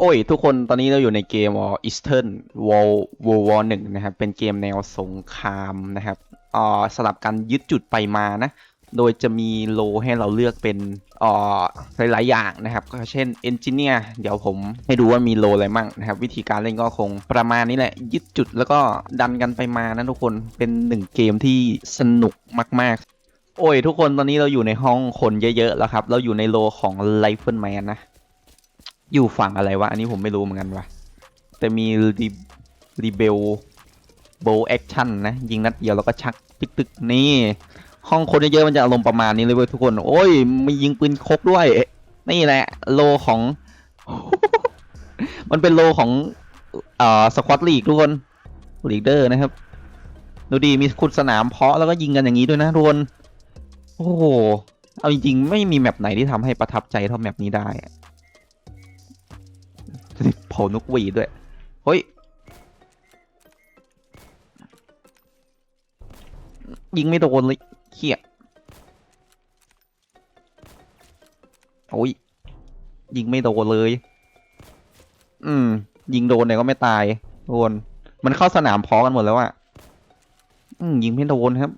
โอ้ย ทุกคนตอนนี้เราอยู่ในเกม Eastern World World War หนึ่งนะครับ เป็นเกมแนวสงครามนะครับอ่าสลับกันยึดจุดไปมานะ โดยจะมีโลให้เราเลือกเป็นอ่าหลาย ๆ อย่างนะครับ ก็เช่น Engineer เดี๋ยวผมให้ดูว่ามีโลอะไรมั่งนะครับ วิธีการเล่นก็คงประมาณนี้แหละ ยึดจุดแล้วก็ดันกันไปมานะทุกคนเป็นหนึ่งเกมที่สนุกมาก ๆ โอ้ย ทุกคนตอนนี้เราอยู่ในห้องคนเยอะ ๆ แล้วครับ เราอยู่ในโลของ Rifleman นะ อยู่ฝั่งอะไรวะ อันนี้ผมไม่รู้เหมือนกันว่ะแต่มีรีรีเบลโบแอคชั่นนะ ยิงนัดเดียวแล้วก็ชักตึกตึกนี่ ห้องคนเยอะๆมันจะอารมณ์ประมาณนี้เลยเว้ยทุกคน โอ้ยมียิงปืนคกด้วย นี่แหละ โลของ มันเป็นโลของเอ่อสควอตลีกทุกคนลีดเดอร์นะครับ ดูดีมีขุดสนามเพาะแล้วก็ยิงกันอย่างนี้ด้วยนะทุกคน โอ้โห เอาจริงๆ ไม่มีแมปไหนที่ทำให้ประทับใจเท่าแมปนี้ได้ เผานกหวีด้วย เฮ้ย ยิงไม่โดนเลยเขี้ยโอ้ย ยิงไม่โดนเลย อืม ยิงโดนเนี่ยก็ไม่ตายโดน มันเข้าสนามพอกันหมดแล้วอะอืม ยิงไม่โดนครับ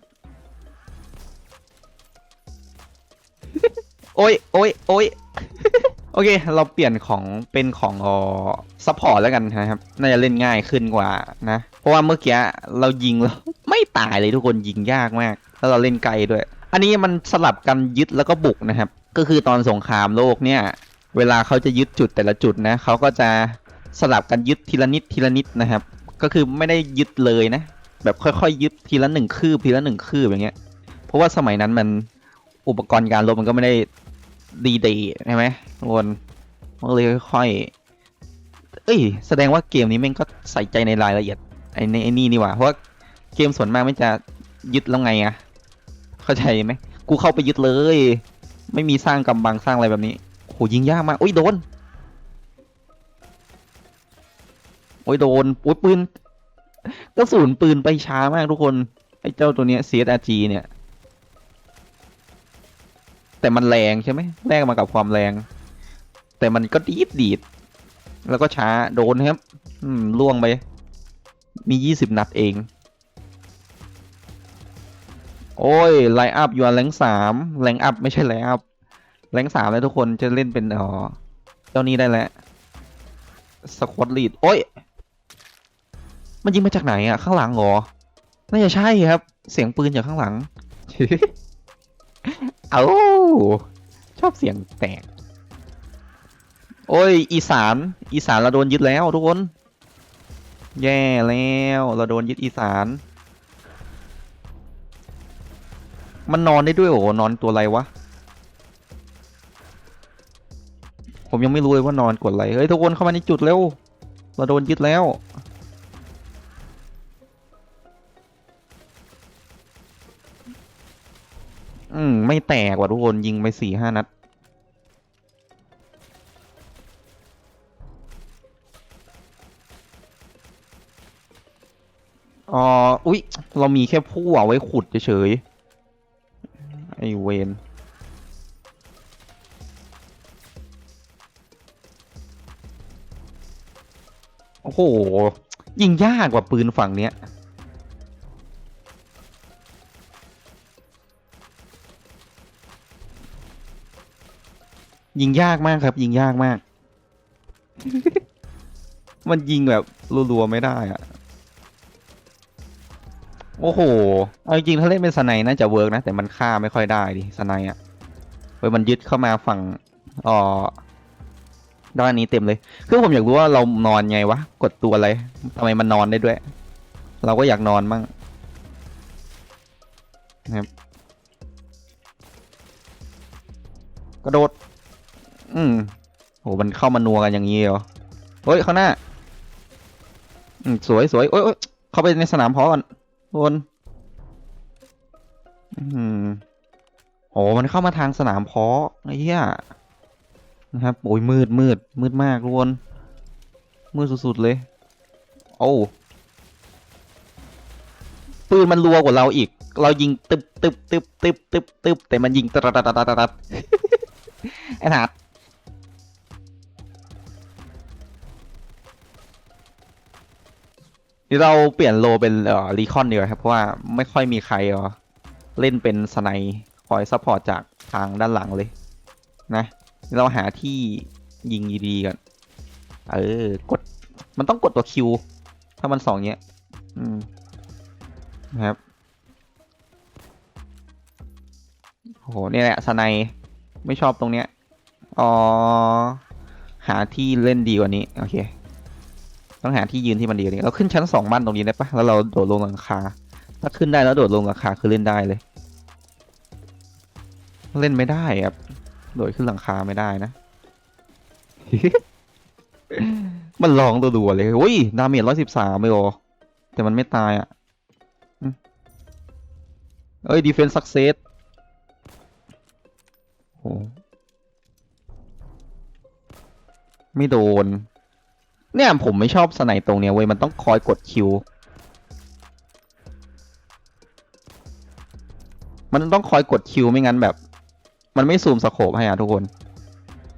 โอ้ย โอ้ย โอ้ย โอเค เราเปลี่ยนของเป็นของอซัพพอร์ตแล้วกันนะครับ น่าจะเล่นง่ายขึ้นกว่านะ เพราะว่าเมื่อกี้เรายิงแล้วไม่ตายเลยทุกคนยิงยากมาก แล้วเราเล่นไกลด้วย อันนี้มันสลับกันยึดแล้วก็บุกนะครับ ก็คือตอนสงครามโลกเนี่ย เวลาเขาจะยึดจุดแต่ละจุดนะเขาก็จะสลับกันยึดทีละนิดทีละนิดนะครับ ก็คือไม่ได้ยึดเลยนะ แบบค่อยๆ ยึดทีละหนึ่งคืบทีละหนึ่งคืบอย่างเงี้ย เพราะว่าสมัยนั้นมันอุปกรณ์การรบมันก็ไม่ได้ ดีเดย์ใช่ไหมทุกคนมันเลยค่อยเอ้ย แสดงว่าเกมนี้แม่งก็ใส่ใจในรายละเอียดไอ้นไอ้นี่นี่หว่า เพราะเกมส่วนมากไม่จะยึดแล้วไงอะเข้าใจไหมกูเข้าไปยึดเลย ไม่มีสร้างกำบังสร้างอะไรแบบนี้โหยิงยากมากโอ้ยโดนโอ้ยโดนโอ้ยปืนกระสุนปืนไปช้ามากทุกคน ไอ้เจ้าตัวเนี้ย CSRG เนี่ย แต่มันแรงใช่ไหมแลกมากับความแรง แต่มันก็ดีดดีด แล้วก็ช้าโดนครับ อืมล่วงไป มียี่สิบนัดเอง โอ้ยไลอัพยูแรงสามแรงอัพไม่ใช่แรงอัพแรงสามแล้วทุกคนจะเล่นเป็นอ๋อเจ้านี้ได้แล้วสควอตลีดโอ้ย มันยิงมาจากไหนอะข้างหลังหรอ น่าจะใช่ครับ เสียงปืนจากข้างหลัง เอาชอบเสียงแตก โอ้ย อีสาน อีสานเราโดนยึดแล้วทุกคน แย่แล้วเราโดนยึดอีสาน มันนอนได้ด้วยโอ้โหนอนตัวอะไรวะ ผมยังไม่รู้เลยว่านอนกดอะไร เฮ้ย ทุกคนเข้ามาในจุดเร็ว เราโดนยึดแล้ว ไม่แตกว่ะทุกคนยิงไปสี่ห้านัด อ๋อ อุ๊ย เรามีแค่ผู้เอาไว้ขุดเฉยๆ ไอเวนโอ้โห ยิงยากกว่าปืนฝั่งเนี้ย ยิงยากมากครับ ยิงยากมาก มันยิงแบบรัวๆไม่ได้อะโอ้โห เอาจริงๆถ้าเล่นเป็นสไนน่าจะเวิร์กนะ แต่มันฆ่าไม่ค่อยได้ดิสไนอะเว้ยมันยึดเข้ามาฝั่งอ๋อด้านนี้เต็มเลย คือผมอยากรู้ว่าเรานอนไงวะ กดตัวอะไรทำไมมันนอนได้ด้วย เราก็อยากนอนมั่งนะครับ กระโดด อืมโหมันเข้ามานัวกันอย่างนี้เหรอเฮ้ยข้างหน้า อืมสวยสวยโอ้ยโอ้ยเข้าไปในสนามพอก่อนทุกคนอืมโอ้มันเข้ามาทางสนามเพาะไอ้เหี้ยนะครับโอ้ยมืดมืดมืดมากทุกคนมืดสุดๆเลย โอ้ปืนมันรัวกว่าเราอีก เรายิงตึบตึบตึบตึบตึบตึบแต่มันยิงตะตัดตัดตัดตัดไอ้ถาด นี่เราเปลี่ยนโลเป็นเอ่อรีคอนดีกว่าครับเพราะว่าไม่ค่อยมีใครเอ่อเล่นเป็นสไนคอยซัพพอร์ตจากทางด้านหลังเลย นะเราหาที่ยิงดีๆกันเออกดมันต้องกดตัวคิวถ้ามันสองเนี้ยอืมนะครับโอ้โหเนี่ยแหละสไนไม่ชอบตรงเนี้ยอ๋อหาที่เล่นดีกว่านี้ โอเค ต้องหาที่ยืนที่มันดีกว่านี้เราขึ้นชั้นสองบ้านตรงนี้ได้ปะแล้วเราโดดลงหลังคา ถ้าขึ้นได้แล้วโดดลงหลังคาคือเล่นได้เลย เล่นไม่ได้ครับ โดดขึ้นหลังคาไม่ได้นะ มันลองตัวดูเลยโอ้ยดาเมจร้อยสิบสามไม่โอแต่มันไม่ตายอะเอ้ยดีเฟนซ์สักเซสโอ้ไม่โดน เนี่ยผมไม่ชอบสไนตรงเนี้ยเว้ยมันต้องคอยกดคิว มันต้องคอยกดคิวไม่งั้นแบบ มันไม่ซูมสโคปให้อะทุกคน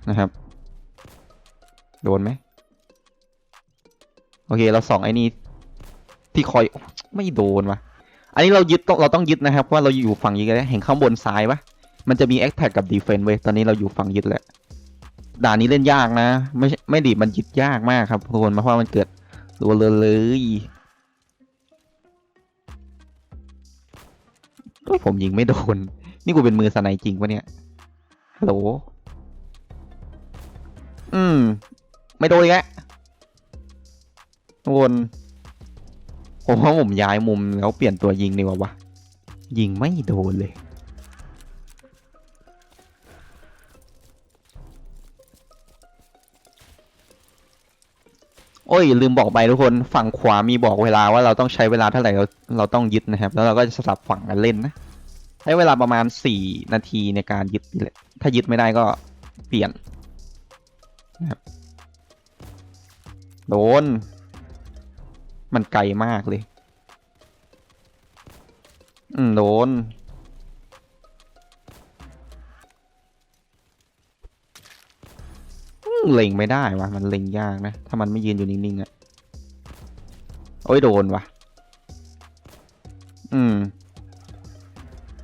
นะครับ โดนไหมโอเคเราส่องไอ้นี่ที่คอยไม่โดนวะอันนี้เรายึดต้องเราต้องยึดนะครับเพราะว่าเราอยู่ฝั่งยึดแล้วเห็นข้างบนซ้ายปะมันจะมี a อ t แท็กกับ Defense เว้ยตอนนี้เราอยู่ฝั่งยึดแหละ ด่านนี้เล่นยากนะ ไม่ไม่ดีมันยึดยากมากครับทุกคนเพราะมันเกิดตัวเลยเลยผมยิงไม่โดน นี่กูเป็นมือสไนจริงปะเนี่ยฮัลโหลอืม ไม่โดนอีกแล้วทุกคนผมว่าผมย้ายมุมแล้วเปลี่ยนตัวยิงดีกว่าวะยิงไม่โดนเลย โอ้ย ลืมบอกไปทุกคนฝั่งขวามีบอกเวลาว่าเราต้องใช้เวลาเท่าไหร่เราเราต้องยึดนะครับ แล้วเราก็จะสลับฝั่งกันเล่นนะใช้เวลาประมาณสี่นาทีในการยึดนี่แหละถ้ายึดไม่ได้ก็เปลี่ยนนะครับโดน มันไกลมากเลย อืมโดน เล็งไม่ได้วะมันเล็งยากนะ ถ้ามันไม่ยืนอยู่นิ่งๆอะโอ้ยโดนวะอืม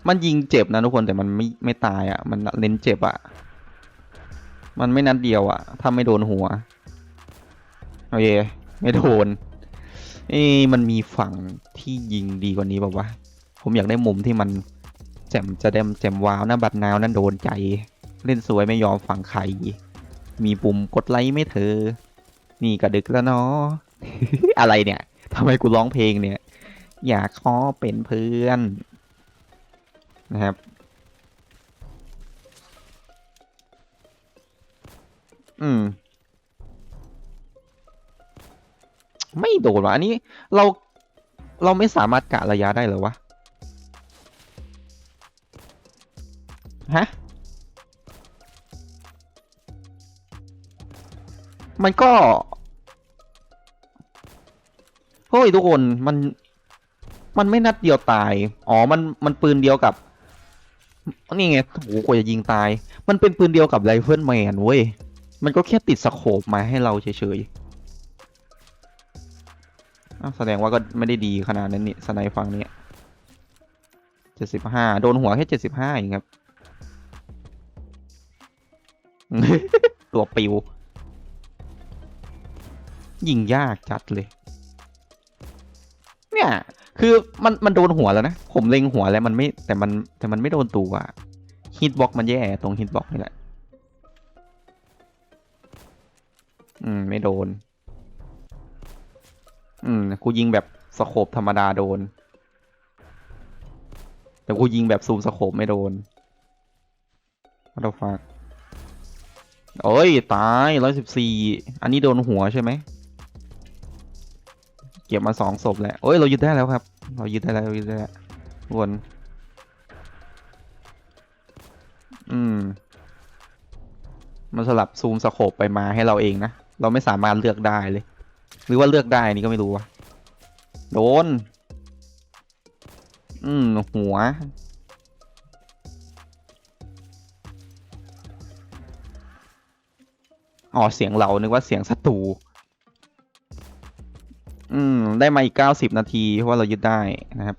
มันยิงเจ็บนะทุกคนแต่มันไม่ไม่ตายอะ่ะ มันเน้นเจ็บอะ่ะ มันไม่นัดเดียวอะ่ะ ถ้าไม่โดนหัวโอเคไม่โดนเอ้มันมีฝั่งที่ยิงดีกว่านี้แบบว่าวะผมอยากได้มุมที่มันแจ่มจะเดมแจ่มว้าวนะบัดนาวนั่นโดนใจ เล่นสวยไม่ยอมฝั่งใคร มีปุ่มกดไลค์ไม่เธอ นี่กระดึกแล้วเนาะ อะไรเนี่ยทำไมกูร้องเพลงเนี่ย อยากขอเป็นเพื่อน นะครับ อืม ไม่โดนวะอันนี้เราเราไม่สามารถกะระยะได้หรอวะ ฮะ มันก็เฮ้ยทุกคนมัน มันไม่นัดเดียวตาย อ๋อ มันมันปืนเดียวกับนี่ไงโอ้โหกว่าจะยิงตาย มันเป็นปืนเดียวกับไรเฟิลแมนเว้ย มันก็แค่ติดสโคปมาให้เราเฉยๆแสดงว่าก็ไม่ได้ดีขนาดนั้นนี่สไนฟังเนี้ยเจ็ดสิบห้าโดนหัวแค่เจ็ดสิบห้าเองครับ ตัวปิว ยิงยากจัดเลย เนี่ย คือมันมันโดนหัวแล้วนะ ผมเล็งหัวแล้วมันไม่แต่มันแต่มันไม่โดนตัวฮิตบ็อกมันแย่ตรงฮิตบ็อกนี่แหละ อืม ไม่โดน อืม กูยิงแบบสโคปธรรมดาโดน แต่กูยิงแบบซูมสโคปไม่โดนวัตฟักโอ้ย ตายร้อยสิบสี่อันนี้โดนหัวใช่ไหม เก็บมาสองศพแล้วโอ้ยเรายึดได้แล้วครับ เรายึดได้แล้วยึดได้แล้ววนอืม มันสลับซูมสโคปไปมาให้เราเองนะ เราไม่สามารถเลือกได้เลย หรือว่าเลือกได้นี่ก็ไม่รู้วะโดน อืม หัว อ๋อ เสียงเรานึกว่าเสียงศัตรู อืม ได้มาอีกเก้าสิบนาทีเพราะว่าเรายึดได้นะครับ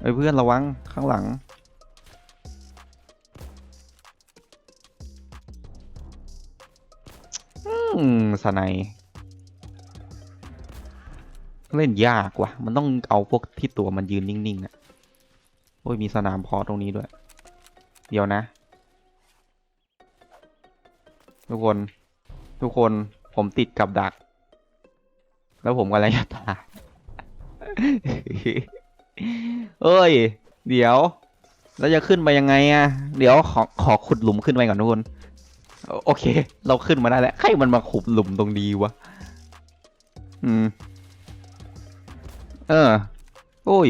เอ้ยเพื่อนระวังข้างหลัง อืมสไนยเล่นยากว่ะ มันต้องเอาพวกที่ตัวมันยืนนิ่งๆอะโอ้ย มีสนามเพอตรงนี้ด้วย เดี๋ยวนะ ทุกคน ทุกคนผมติดกับดัก แล้วผมกำลังจะตายเอ้ย เดี๋ยวแล้วจะขึ้นไปยังไงอะเดี๋ยวขอขอขุดหลุมขึ้นไปก่อนทุกคนโอโอเค เราขึ้นมาได้แล้วใครมันมาขุดหลุมตรงนี้วะ อืม เออ โอ้ย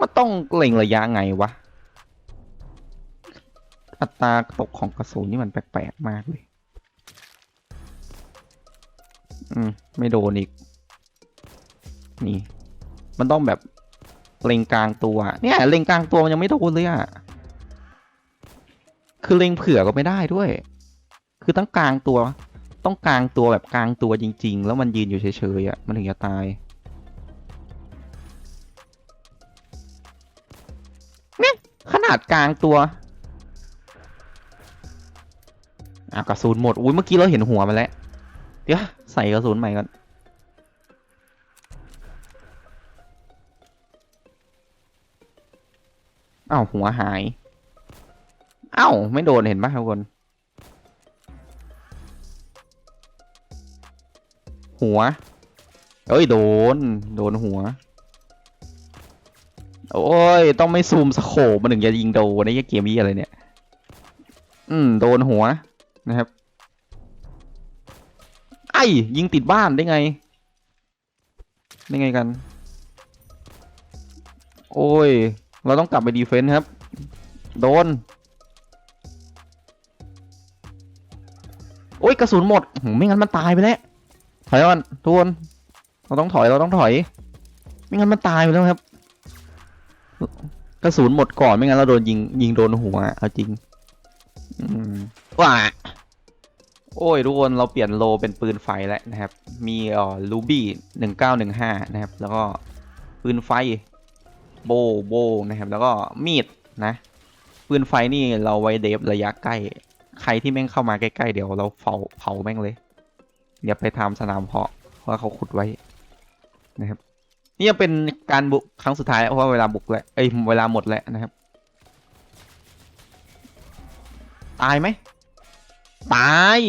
มันต้องเล็งระยะไงวะ อัตราตกของกระสุนนี่มันแปลกๆมากเลย อืม ไม่โดนอีก นี่ มันต้องแบบเล็งกลางตัว เนี่ยเล็งกลางตัวมันยังไม่โดนเลยอะคือเล็งเผื่อก็ไม่ได้ด้วย คือต้องกลางตัว ต้องกลางตัวแบบกลางตัวจริง ๆ แล้วมันยืนอยู่เฉยๆอะ มันถึงจะตายเนี่ยขนาดกลางตัวอะกระสุนหมด อุ้ยเมื่อกี้เราเห็นหัวมันแล้ว เดี๋ยว ใส่กระสุนใหม่ก่อนอ้าวหัวหายอ้าวไม่โดนเห็นปะทุกคน หัว เอ้ยโดน โดนหัว โอ้ย ต้องไม่ซูมสโคปมันถึงจะยิงโดนไอ้เกมนี้อะไรเนี่ย อืม โดนหัวนะครับ ไอ้ยิงติดบ้านได้ไง ได้ไงกัน โอ้ย เราต้องกลับไปดีเฟนส์ครับ โดน โอ้ยกระสุนหมดหไม่งั้นมันตายไปแล้ว ถอยก่อนทุกคน เราต้องถอยเราต้องถอย ไม่งั้นมันตายไปแล้วครับ กระสุนหมดก่อนไม่งั้นเราโดนยิงยิงโดนหัวเอาจริงอืมว่า โอ้ยทุกคนเราเปลี่ยนโลเป็นปืนไฟแล้วนะครับ มีอ่อลูบี้หนึ่งเก้าหนึ่งห้านะครับ แล้วก็ปืนไฟโบโบนะครับ แล้วก็มีดนะ ปืนไฟนี่เราไว้เดฟระยะใกล้ ใครที่แม่งเข้ามาใกล้ๆเดี๋ยวเราเผาเผาแม่งเลยเดี๋ยวไปทำสนามเพาะเพราะเขาขุดไว้นะครับ นี่จะเป็นการบุกครั้งสุดท้ายเพราะว่าเวลาบุกแล้วเอ้ยเวลาหมดแล้วนะครับ ตายไหม ตาย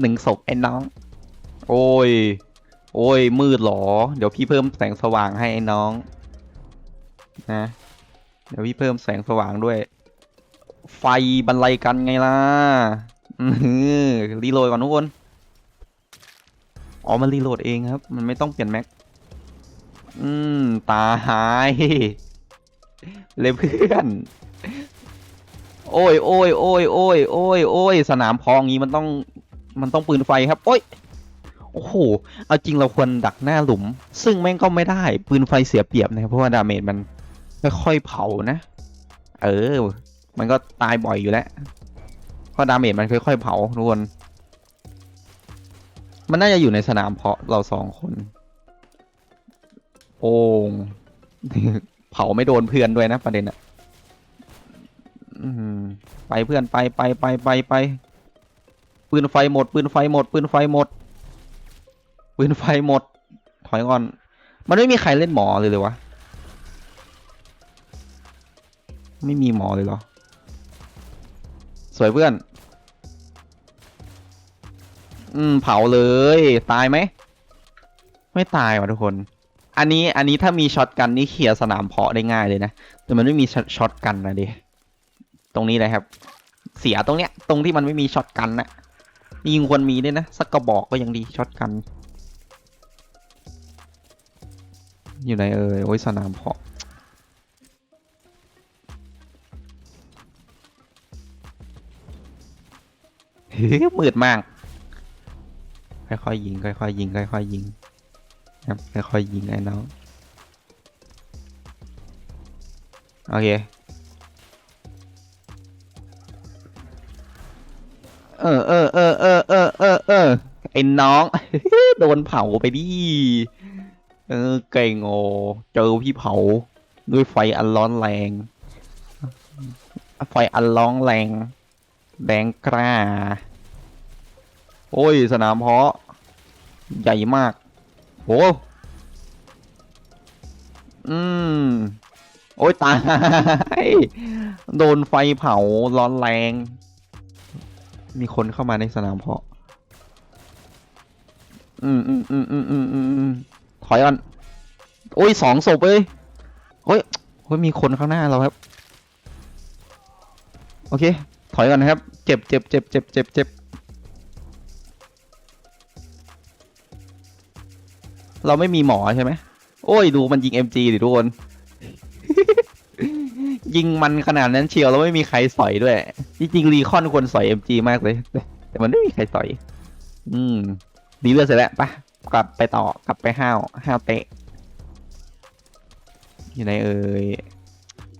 หนึ่งศพไอ้น้อง โอ้ย โอ้ย มืดเหรอ เดี๋ยวพี่เพิ่มแสงสว่างให้ไอ้น้อง นะ เดี๋ยวพี่เพิ่มแสงสว่างด้วย ไฟบรรลัยกันไงล่ะอือรีโหลดก่อนทุกคน อ๋อ มันรีโหลดเองครับ มันไม่ต้องเปลี่ยนแม็ก อืม ตายเลยเพื่อน โอ้ยโอ้ยโอ้ยโอ้ยโอ้ยโอ้ยสนามพองงี้มันต้องมันต้องปืนไฟครับ โอ้ยโอ้โหเอาจริงเราควรดักหน้าหลุม ซึ่งแม่งก็ไม่ได้ปืนไฟเสียเปรียบนะครับเพราะว่าดาเมจมันค่อยๆเผานะ เออ มันก็ตายบ่อยอยู่แล้วเพราะดาเมจมันค่อยๆเผาทุกคนมันน่าจะอยู่ในสนามเพาะเราสองคน โอ่งเผาไม่โดนเพื่อนด้วยนะประเด็นอะ ไปเพื่อนไปไปไปไปไปปืนไฟหมด ปืนไฟหมด ปืนไฟหมด ปืนไฟหมด ถอยก่อน มันไม่มีใครเล่นหมอเลยเลยวะ ไม่มีหมอเลยเหรอ สวยเพื่อน อืม เผาเลย ตายไหม ไม่ตายว่ะทุกคน อันนี้ อันนี้ถ้ามีช็อตกันนี่เคลียสนามเพาะได้ง่ายเลยนะ แต่มันไม่มีช็อตช็อตกันนะดิ ตรงนี้เลยครับ เสียตรงเนี้ย ตรงที่มันไม่มีช็อตกันนะยิงควรมีด้วยนะสักกระบอกก็ยังดีช็อตกัน อยู่ไหนเอ่ยโอ้ยสนามเพาะเฮ้ยมืดมาก ค่อยๆยิง ค่อยๆยิง ค่อยๆยิงครับค่อยๆยิงไอ้น้องโอเค ออเออเออเออเออเออเออไอ้น้อง โดนเผาไปดิเออเก่งโอเจอพี่เผา ด้วยไฟอันร้อนแรง ไฟอันร้อนแรงแรงกล้า โอ้ย สนามเพาะ ใหญ่มากโหอืม โอ้ยตาย โดนไฟเผาร้อนแรง มีคนเข้ามาในสนามเพาะ อืมอืมอืมอืมอืมอืมถอยก่อน โอ้ยสองศพเลยโอ้ยโอ้ยมีคนข้างหน้าเราครับ โอเค ถอยก่อนนะครับ เจ็บเจ็บเจ็บเจ็บเจ็บเจ็บเราไม่มีหมอใช่ไหม โอ้ย ดูมันยิง MG ดิทุกคน ยิงมันขนาดนั้นเชียวแล้วไม่มีใครสอยด้วย จริงๆรีคอนควรสอย MG มากเลย แต่มันไม่มีใครสอย อืมดีเลือดเสร็จแล้วปะกลับไปต่อกลับไปห้าวห้าวเตะ อยู่ไหนเอ่ย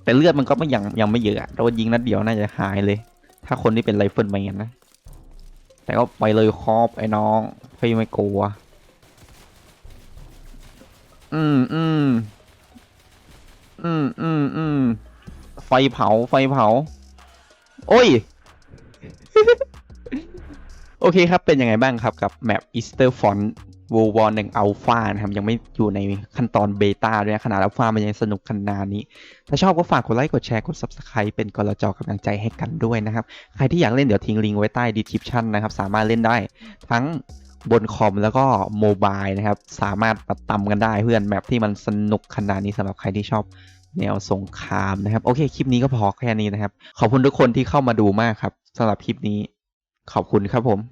แต่เลือดมันก็ไม่ยังยังไม่เยอะอะโดนยิงนัดเดียวน่าจะหายเลย ถ้าคนที่เป็นไรเฟิลแมนนะ แต่ก็ไปเลยครอบไอ้น้องพี่ไม่กลัว อืมอืมอืมอืมอืม ไฟเผา ไฟเผา โอ้ย โอเคครับ เป็นยังไงบ้างครับกับแมป Easter Font World War 1 Alpha นะครับ ยังไม่อยู่ในขั้นตอนเบต้าด้วยนะขนาดอัลฟามันยังสนุกขนาดนี้ ถ้าชอบก็ฝากกดไลค์ กดแชร์ กด Subscribe เป็นกำลังจกำลังใจให้กันด้วยนะครับ ใครที่อยากเล่นเดี๋ยวทิ้งลิงก์ไว้ใต้ description นะครับ สามารถเล่นได้ทั้งบนคอมแล้วก็โมบายนะครับ สามารถมาตำกันได้เพื่อนแมปที่มันสนุกขนาดนี้สำหรับใครที่ชอบ แนวสงครามนะครับ โอเค คลิปนี้ก็พอแค่นี้นะครับ ขอบคุณทุกคนที่เข้ามาดูมากครับสำหรับคลิปนี้ ขอบคุณครับผม